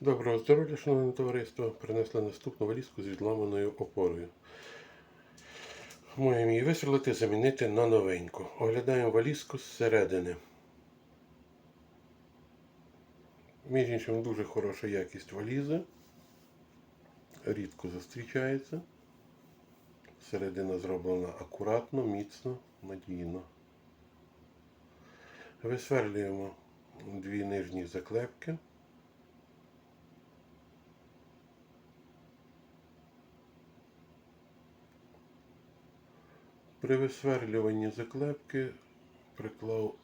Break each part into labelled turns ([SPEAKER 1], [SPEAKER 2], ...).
[SPEAKER 1] Доброго здоров'я, шановне товариство. Принесли наступну валізку з відламаною опорою. Можемо її вистрілити, замінити на новеньку. Оглядаємо валізку зсередини. Між іншим, дуже хороша якість валізи. Рідко зустрічається. Середина зроблена акуратно, міцно, надійно. Висверлюємо дві нижні заклепки. При висверлюванні заклепки приклав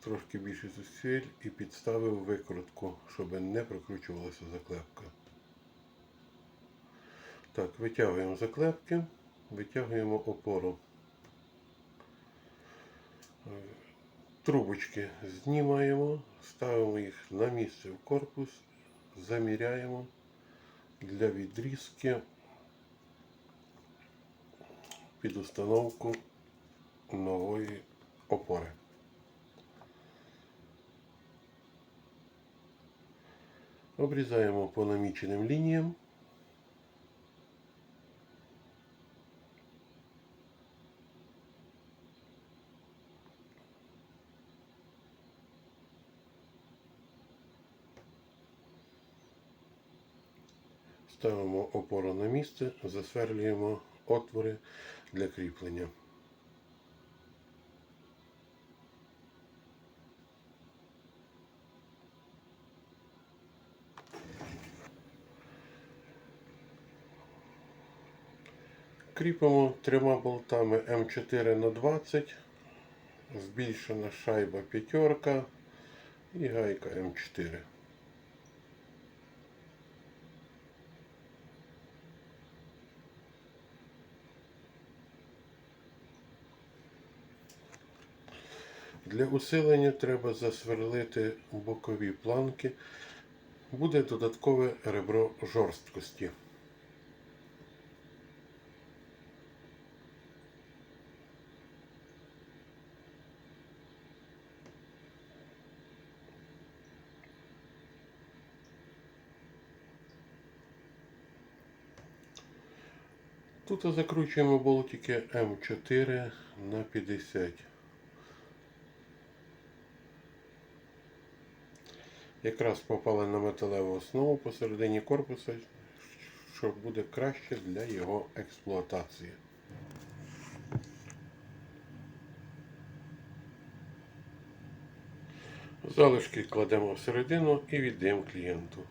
[SPEAKER 1] трошки більше зусиль і підставив викрутку, щоб не прокручувалася заклепка. Так, витягуємо заклепки, витягуємо опору. Трубочки знімаємо, ставимо їх на місце в корпус, заміряємо для відрізки під установку нової опори. Обрізаємо по наміченим лініям. Ставимо опору на місце, засверлюємо отвори для кріплення. Кріпимо трьома болтами М4 на 20, збільшена шайба п'ятерка і гайка М4. Для усилення треба засверлити бокові планки. Буде додаткове ребро жорсткості. Тут закручуємо болтики М4 на 50. Якраз попали на металеву основу посередині корпуса, що буде краще для його експлуатації. Залишки кладемо всередину і віддаємо клієнту.